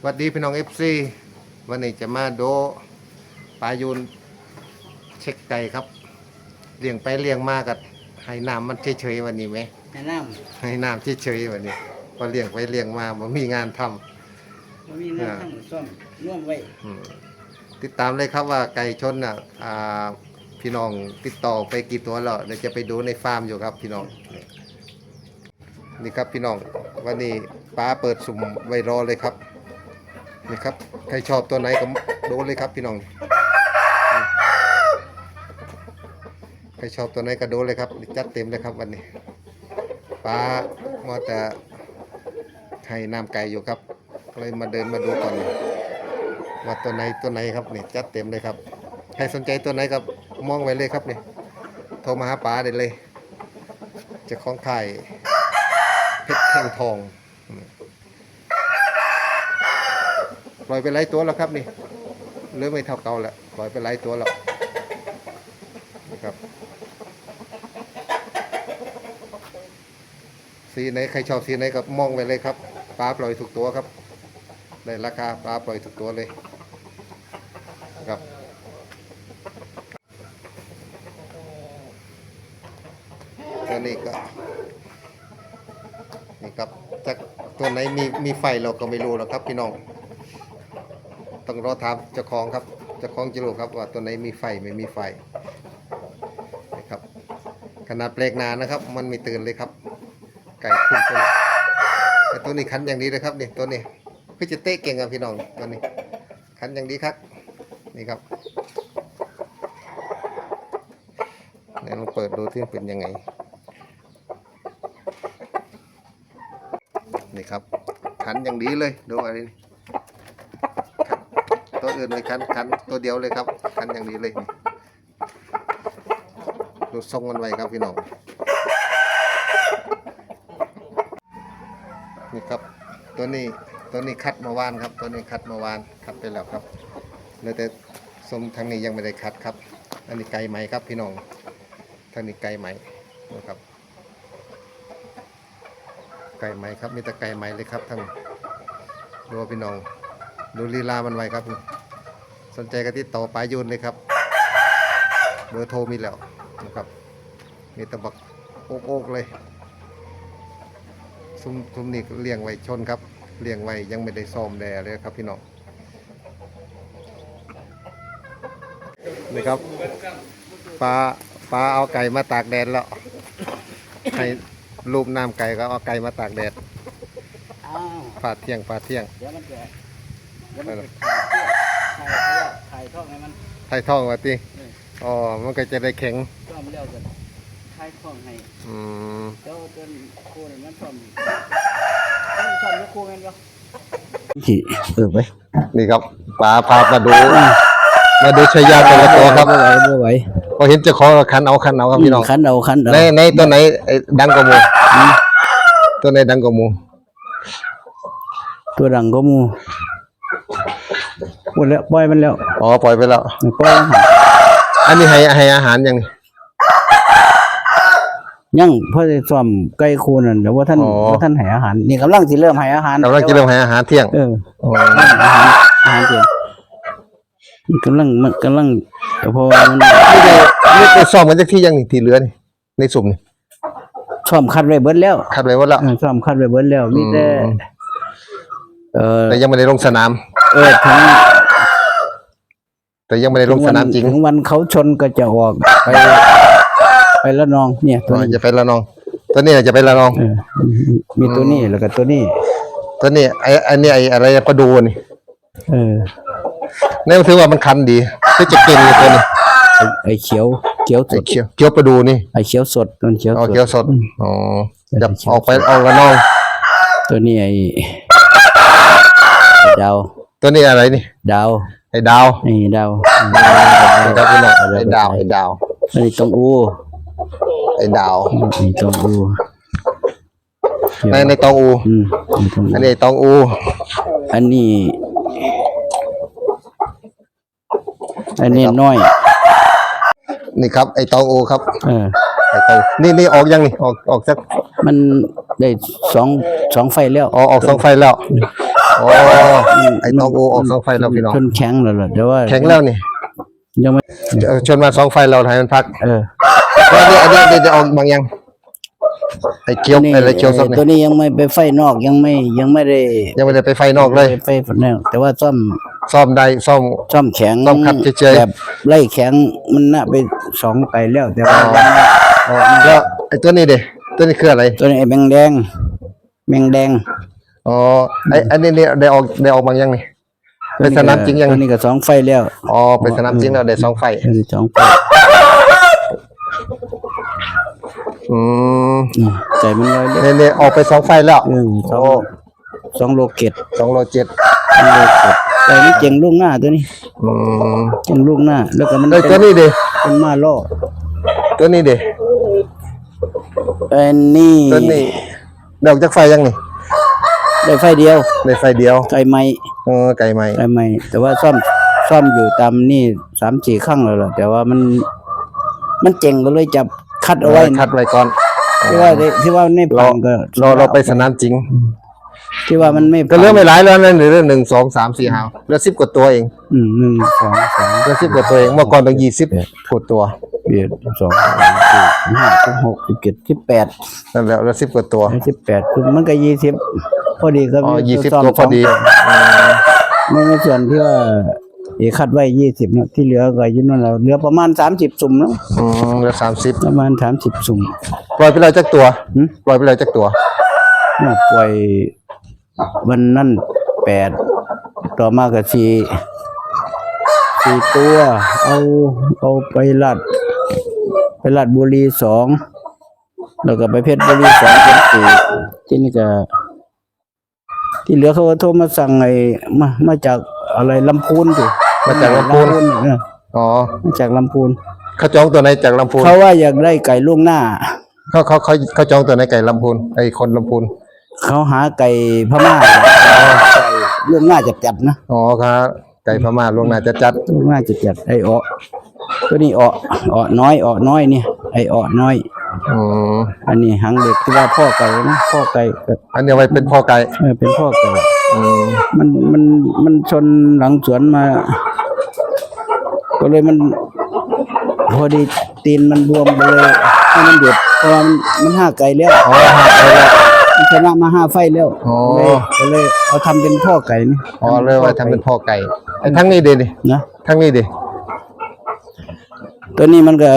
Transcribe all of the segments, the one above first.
สวัสดีพี่น้องเอฟซีวันนี้จะมาโดปลายูนเช็คไก่ครับเลี้ยงไปเลี้ยงมากับให้น้ำมันเฉยๆวันนี้ไหมแนะนให้น้ำเฉยๆวันนี้พอเลี้ยงไปเลี้ยงมาบ่มีงานทำำมันมีเงินทั้งซ่อมร่วมไว้อืมติดตามเลยครับว่าไก่ชนน่ะอ่าพี่น้องติดต่อไปกี่ตัวแล้วเดี๋ยวจะไปดูในฟาร์มอยู่ครับพี่น้อง นี่นี่ครับพี่น้องวันนี้ป้าเปิดสุ่มไว้รอเลยครับ นี่ครับ ใครชอบตัวไหนก็โดูเลยครับพี่น้อง ใครชอบตัวไหนก็โดูเลยครับจัดเต็มเลยครับวันนี้ป้ามาแต่ให้น้ำไก่อยู่ครับเลยมาเดินมาดูก่อนว่าตัวไหนตัวไหนครับนี่จัดเต็มเลยครับใครสนใจตัวไหนก็มองไว้เลยครับนี่โทรมาหาป๋าได้เลยจะของไขายเพชรแท่งทองอืม ปล่อยไปไล่ตัวแล้วครับนี่เริ่มไม่เท่าเก่าแล้วปล่อยไปไล่ตัวแล้วนะครับสีไหนใครชอบสีไหนก็มองไว้เลยครับป๋าปล่อยถูกตัวครับได้ราคาปลาปล่อยทุกตัวเลยครับตัวนี้ก็นี่ครับจากตัวไหนมีมีไฟเราก็ไม่รู้หรอกครับพี่น้อง ต้องรอถามเจ้าของครับเจ้าของจะรู้ครับว่าตัวไหนมีไฟไม่มีไฟนะครับขนาดเปลกนานะครับ มันไม่ตื่นเลยครับ ไก่คุ้มตัวแต่ตัวนี้คันอย่างนี้เลยครับนี่ตัวนี้คือจะเตะเก่งอะพี่น้องตัวนี้ขันอย่างดีครับนี่ครับเดี๋ยวลองเปิดดูที่เป็นยังไงนี่ครับขันอย่างดีเลยดูอะไรนี่ อื่นเลยขันขันตัวเดียวเลยครับขันอย่างดีเลยนี่ดูทรงมันไว้ครับพี่น้องนี่ครับ ตัวนี้ตัวนี้คัดเมาวานครับ ตัวนี้คัดเมาวานคัดไปแล้วครับแล้วแต่สมทางนี้ยังไม่ได้คัดครับ อันนี้ไก่ไหมครับพี่น้องทางนี้ไก่ไหมนะครับไก่ไหมครับมีแต่ไก่ไหมเลยครับทางดูพี่น้องดูลีลามันไว้ครับ สนใจก็ติดต่อปลายยูนเลยครับ เบอร์โทรมีแล้วนะครับ มีแตะบักโอกๆเลย ซุ้มซุ้มนี่เลี้ยงไว้ชนครับ เลี้ยงไว้ยังไม่ได้ซ่อมแดเลยครับพี่น้องนี่ครับปลาปลาเอาไก่มาตากแดดแล้ว ให้รูปน้ำไก่ก็เอาไก่มาตากแดดอ้าวฝาดเที่ยงฝาดเที่ยง เดี๋ยวมันจะเดี๋ยวมันจะ ถ่ายเชือกถ่ายเขาเรียกถ่ายท่องให้มันไทยท่องว่าติอ๋อมันก็จะได้แข็ง ซ่อมเร็วกันถ่ายท่องให้อืมเจ้าจนครูนี่มันซ่อมมันซ่อมแล้วครูแม่นบ่ ขี่เออไปนี่ครับปลาพามาดู มาดูชายาแต่ละตัวครับบ่ไหวบ่ไหวพอเห็นเจ้าของก็คันเอาคันเอาครับพี่น้องคันเอาคันเอาในในตัวไหนไอ้ดังกว่าหมูตัวไหนดังกว่าหมูตัวดังก็มูหมดแล้วปล่อยมันแล้ว อ๋อปล่อยไปแล้วปล่อยมันหาอันนี้ให้ให้อาหารยังนี่ ยังเพื่อจะซ่อมไก่คูนั่นเดี๋ยวว่าท่านอ๋อ ว่าท่านให้อาหาร นี่กำลังสิเริ่มให้อาหารกำลังจะเริ่มให้อาหารเที่ยงเอออ๋ออาหารอาหารเปลี่ยนมันกำลังมันกำลังเพราะว่ามันนี่ได้นี่ได้ซ่อมกันจากที่ยังนี่ที่เหลือนี่ในสุ่มนี่ซ่อมคัดไว้เบิดแล้วคัดไว้หมดแล้ว เออซ่อมคัดไว้เบิดแล้วมีแต่อืม เออแต่ยังไม่ได้ลงสนาม เออถึง แต่ยังไม่ได้ลงสนามจริงถึงวันเขาชนก็จะออกไปไปละนองเนี่ยตัวอ๋อนี้จะไปละนอง ตัวนี้น่ะจะไปละนอง เออมีตัวนี้แล้วก็ตัวนี้ ตัวนี้ไอ้อันนี้ไอ้อะไรก็ดูนี่เออ นี่ถือว่ามันคันดีที่จะกินเลยตัวนี้ไอ้ไอ้เขียวเขียวสไอ้ดเขียวเขียวประดูนี่ไอ้เขียวสดมันเขียวอ๋อสด เขียวสดอ๋ออืมจะออกไปออกละนอง ตัวนี้ไอ้ไอ้ดาวตัวนี้อะไรนี่ ดาว ไอ้ดาวนี่ดาวนี่ครับพี่น้องไอ้ดาวไอ้ดาวอันนี้ตองอูไอ้ดาวนี่ตองอูในในตองอูอืมนี่ตองอูอันนี้ตองอู อันนี้ อันนี้น้อย นี่ครับ ไอ้ตองอูครับเออไอ้ตองนี่นี่ออกยังนี่ออกออกสักมันได้สองสองไฟแล้วอ๋อออกสองไฟแล้ว โอ้ไอ้ตองโอออกสองไฟแล้วพี่น้องชนแข็งแล้วล่ะแต่ว่าแข็งแล้วนี่ยังไม่เออชนมาสองไฟเราให้มันพักเออแล้วอันนี้อันนี้เดี๋ยวจะออกบางยังไอ้เคี้ยวไอ้อะไรเคี้ยวซบตัวเนี่ยนี้ยังไม่ไปไฟนอกยังไม่ยังไม่ได้ยังไม่ได้ไปไฟนอกเลย ไปไฟนอกแต่ว่าซ่อมซ่อมได้ซ่อม ซ่อมแข็งซ่อมขัดเฉยๆ แบบไล่แข็งมันน่ะไปสองไกแล้ว แต่ว่ายังไม่ออกมาแล้วไอ้ตัวนี้เด้ตัวนี้คืออะไรตัวนี้ไอ้แมงแดงแมงแดง อ๋อไอ้อันนี้เนี่ยได้ออกได้ออกบางยังนี่เป็นสนามจริงยังตัวนี้ก็สองไฟแล้วอ๋อเป็นสนามจริงแล้วได้สองไฟตัวนี้สองไฟอืมอืมใจมันลอยเล็กเนี่ยเนี่ยออกไปสองไฟแล้วเออสองโอ้สองโลเกตสองโลเจ็ดสองโลเกตแต่นี่เจ๋งลูกหน้าตัวนี้อืมเจ๋งลูกหน้า แล้วก็มันไอ้ยเป็ตัวนนี้เด้เป็นมาล่อตัวนี้เด้ไอ้นี่ตัวนี้ดอกจากไฟยังนี่ ได้ไฟเดียว ได้ไฟเดียวไก่ไม้เออไก่ไหมไก่ไม้แต่ว่าซ่อมซ่อมอยู่ตามนี่สามสี่ครั้งแล้วล่ะแต่ว่ามัน มันเจ๋งก็เลยจับคัดเอาไว้คัดไว้ก่อนที่ว่าได้ที่ว่าในเราปั่นก็เราเราไปสนามจริง ที่ว่ามันไม่ก็เหลือกไม่หลายแล้วนั่นเหลือหนึ่งสองสามสี่ห้าเหลือสิบกว่าตัวเอง อืมหนึ่งสองสามเหลือสิบกว่าตัวเองเมื่อก่อนต้องยี่สิบกว่าตัว เอ็ดสิบสองสิบสามสิบสี่สิบห้าสิบหกสิบเจ็ดสิบแปดนั่นแหละเหลือสิบกว่าตัวสิบแปดคือมันก็ยี่สิบพอดีก็อ๋อมียี่สิบซ่มตัวพอดีสงอืมไม่ในส่วนที่ว่าเอกคัดไว้ยี่สิบเนาะที่เหลือก็อยืนนั่นเราเหลือประมาณสามสิบสุ่มเนาะอืมเหลือสามสิบประมาณสามสิบสุ่มปล่อยไปเลยจักตัวหืมปล่อยไปเลยจักตัวเมื่อปล่อยวันนั้นแปดต่อมาก็สี่สี่ตัว เอาเอาไปลัด ไปลัดบุรีสองแล้วก็ไปเพชรบุรีสองเป็นสี่ที่นี่ก็ ที่เหลือเขาก็โทรมาสั่งไอ้มามาจากอะไรลำพูนสิมาจากลำพูนเอออ๋อมาจากลำพูนเขาจองตัวไหนจากลำพูนเขาว่าอยากได้ไก่ล่วงหน้า เขาเขาเขาเขาจองตัวไหนไก่ลำพูนไอ้คนลำพูนเขาหาไก่พม่าไก่ล่วงหน้าจัดจัดๆนะอ๋อครับไก่พม่าล่วงหน้าจะจัดล่วงหน้าจัดจัดๆไอ้ออ ตัวนี้ออออน้อยออน้อยเนี่ยไอ้ออน้อยอืมอันนี้หางเด็กที่ว่าพ่อไก่นะพ่อไก่ก็อันนี้ไว้เป็นพ่อไก่เออเป็นพ่อไก่อืมมันมันมันชนหลังสวนมา ก็เลยมัน พอดีตีนมันบวมไปเลยให้มันหยุดเพราะว่ามันมันห้าไก่แล้วอ๋อหาไก่แล้ว มันชนะมาห้าไฟแล้วอ๋อ เลยก็เลยเอาทำเป็นพ่อไก่นี่อ๋อเลยไว้ทำเป็นพ่อไก่ไอ้ทั้งนี้ดิดินะทั้งนี้ดิ ตัวนี้มันก็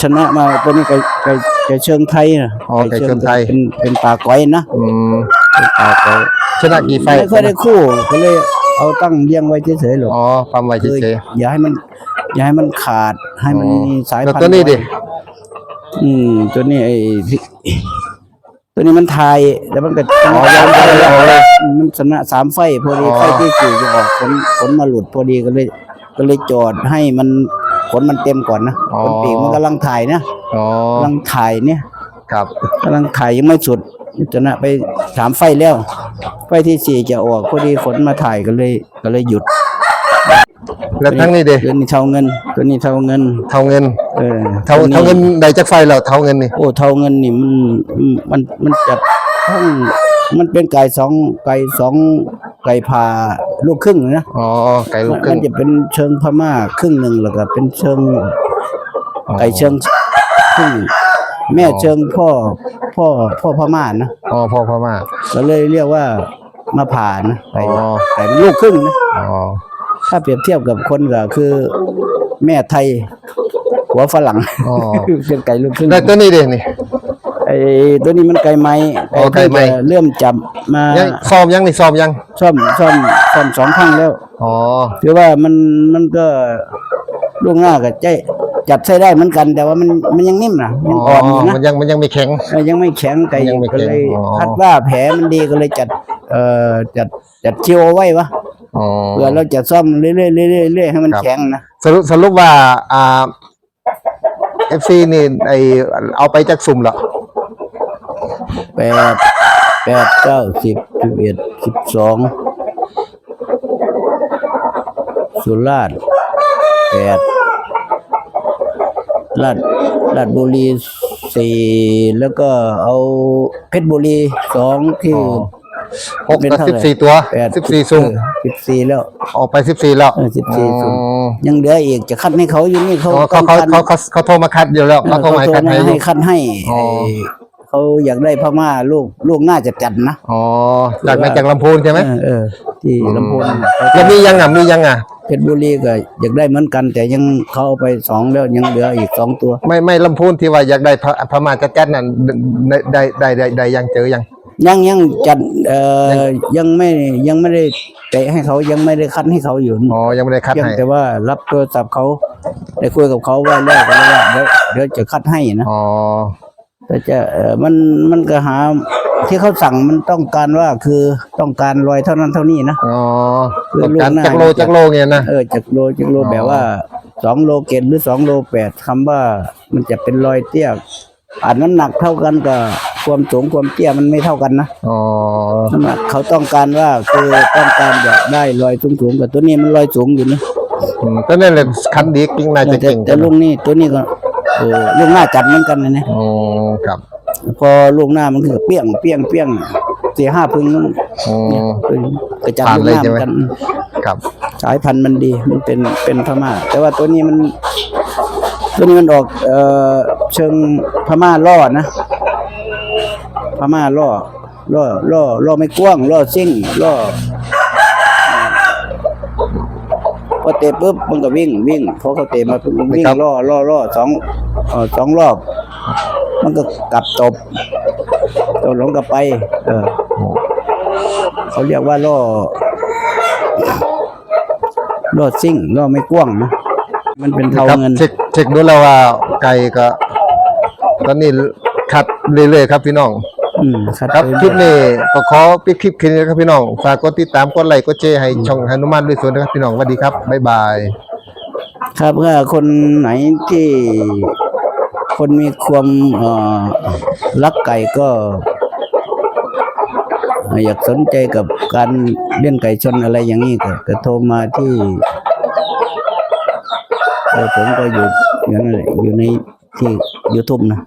ชนะมาตัวนี้ไก่ไก่ไก่เชิงไทยนะอ๋อไก่เชิงไทย เป็นเป็นป่าก้อยนะอืมเป็นป่าก้อยชนะกี่ไฟไม่ค่อยได้คู่ก็เลยเอาตั้งเลี้ยงไว้เฉยๆหรอกอ๋อความไวคือเฉยอย่าให้มัน อย่าให้มันขาดให้มันอ๋อมีสายแล้วพันธุ์ตัวนี้ดิไอืมตัวนี้ไอ้ที่ตัวนี้มันทายแล้วมันก็ๆอ๋อยังไม่ได้ออกเลยมันชนะสามไฟพอดีอ๋อไฟที่สี่จะออกผลผลมาหลุดพอดีก็เลย ก็เลยจอดให้มัน ผลมันเต็มก่อนนะผลปีกมันกำลังถ่ายนะอ๋อกำลังถ่ายเนี่ยครับกำลังถ่ายยังไม่สุดชนะไปสามไฟแล้ว ไฟที่สี่จะออกพอดีฝนมาถ่ายก็เลยก็เลยหยุดแล้วทั้งนี้ดิตัวนี้เท่าเงิน ตัวนี้เท่าเงิน เท่าเงินเออเท่าตัวเท่าเงินใดจากไฟแล้วเท่าเงินนี่โอ้เท่าเงินนี่มันมันมันจะทั้งมันเป็นไก่สองไก่สองไก่พา ลูกครึ่งนะอ๋อไก่ลูกคมัรึ่นงจะเป็นเชิงพม่าครึ่งหนึ่งแล้วก็เป็นเชิงอ๋อ ไก่เชิงครึ่งแม่เชิงพ่อพ่อพ่อพม่านะอ๋อพ่อพม่า ก็เลยเรียกว่ามาผ่านะไก่อ๋อ ไก่ลูกครึ่งนะอ๋อถ้าเปรียบเทียบกับคนก็คือ แม่ไทย หัวฝรั่งอ๋อเป็นไก่ลูกครึ่งแล้วตัวนี้ดินี่ ไอ้ตัวนี้มันไก่ไม้อ๋อไก่ไม้ที่จะเริ่มจับมายังซ้อมยังนี่ซ้อมยังซ่อมซ่อมซ่อมสองครั้งแล้วอ๋อคือว่ามันมันก็ล่วงหน้ากับใจจัดใช้ได้เหมือนกัน แต่ว่ามันมันยังนิ่มนะยังอ่อนอยู่นะมันยังมันยังไม่แข็ง เออยังไม่แข็งไก่ยังไม่แข็ก็งเลยอ๋อ คาดว่าแผลมันดีก็เลยจัด เอ่อจัดจัดเชียวเอาไว้วะอ๋อ เพื่อเราจะซ่อมเรื่อยๆเรื่อยๆเรื่อยๆให้มันครับ แข็งนะสรุปสรุปว่าอ่าเอฟซีนี่ไอเอาไปจากสุ่มเหรอ แปดแปดเก้าสิบสิบเอ็ดสิบสองสุราษฎร์แปดลาดลาดบุรีสี่แล้วก็เอาเพชรบุรีสองที่อ๋อหกเป็นกับเท่าสิบไหร่สี่ตัวแปดสิบสี่ซุ่มสิบสี่แล้วออกไปสิบสี่แล้วเออ14ซุ่มอ๋อยังเหลืออีกจะคัดให้เขาอยู่นี่เขาอ๋อเขาเขาต้องการเขาเขาเขาโทรมาคัดอยู่แล้วเออเขาโทรมาเขาโทรคัดมาให้ให้คัดให้อ๋อไอ้ เขาอยากได้พม่าลูกลูกน่าจะจัดนะอ๋อจากมาจากลำพูนใช่ไหมเออเออที่ลำพูนแล้วมียังอะมียังอะเพชรบุรีก็อยากได้เหมือนกัน แต่ยังเขาเอาไปสองแล้วยังเหลืออีกสองตัว ไม่ไม่ลำพูนที่ว่าอยากได้พระพม่าจัดจัดนั่นได้ได้ได้ได้ได้ยังเจอยังยังยังจัดเอ่อยังไม่ยังไม่ได้เตะให้เขายังไม่ได้คัดให้เขาอยู่อ๋อยังไม่ได้คัดยังให้แต่ว่ารับโทรศัพท์เขาได้คุยกับเขาไว้แล้วก็เลยว่าเดี๋ยวเดี๋ยวจะคัดให้นะอ๋อ แต่จะเออมันมันก็หาที่เขาสั่งมันต้องการว่าคือต้องการรอยเท่านั้นเท่านี้นะอ๋อคือต้องการลูกหน้าจักโลจักโลเงี้ยนะเออจากโลจากโลอ๋อแบบว่าสองโลเกตหรือสองโลแปดคำว่ามันจะเป็นรอยเตี้ยอาจน้ำหนักเท่ากันกับความสูงความเตี้ยมันไม่เท่ากันนะอ๋อน้ำหนักเขาต้องการว่าคือต้องการอยากได้รอยสูงสูงๆกับตัวนี้มันรอยสูงอยู่นี่อืมก็นั่นแหละคันดีกิ่งน่าจะแต่เก่งแต่ลูกนี่ตัวนี้ก็ โอ้ลูกหน้าจัดเหมือนกันนะเนี่ยอ๋อครับพอลูกหน้ามันคือเปี้ยงเปี้ยงเปี้ยงสี่ห้าพึ่งนั่นอ๋อเนี่ยกระจับผ่านลูกเลหยน้าใช่เหไหมมือนกันครับ สายพันธุ์มันดีมันเป็นเป็นพม่า แต่ว่าตัวนี้มันตัวนี้มันออกเอ่อเชิงพม่าล่อนะ พม่าล่อล่อล่อล่อไม่กว้างล่อซิ่งล่อ พอเตะปุ๊บมันก็วิ่งวิ่งพอเขาเตะมาปุ๊บมันวิ่งครับล่อล่อล่อสองเอ่อสองรอบ มันก็กลับตบตบหลงกลับไป เออเขาเรียกว่าล่อรอดซิ่งรอดไม่กว้างนะมันเป็นเทาครับเงินเช็คเช็คดูแล้วว่าไก่ก็ตอนนี้ขัดเรื่อยๆครับพี่น้อง อืมครับครับไปคลิปนี้ก็ขอปิดคลิปแค่นี้นะครับพี่น้องฝากกดติดตามกดไลค์กดแชร์ให้ช่องหนุมานด้วยส่วนนะครับพี่น้องสวัสดีครับบ๊ายบาย ครับถ้าคนไหนที่คนมีความเอ่อรักไก่ก็ อยากสนใจกับการเลี้ยงไก่ชนอะไรอย่างนี้ก็ก็โทรมาที่เออผมก็อยู่อยู่นั่นแหละอยู่ในที่ YouTube นะ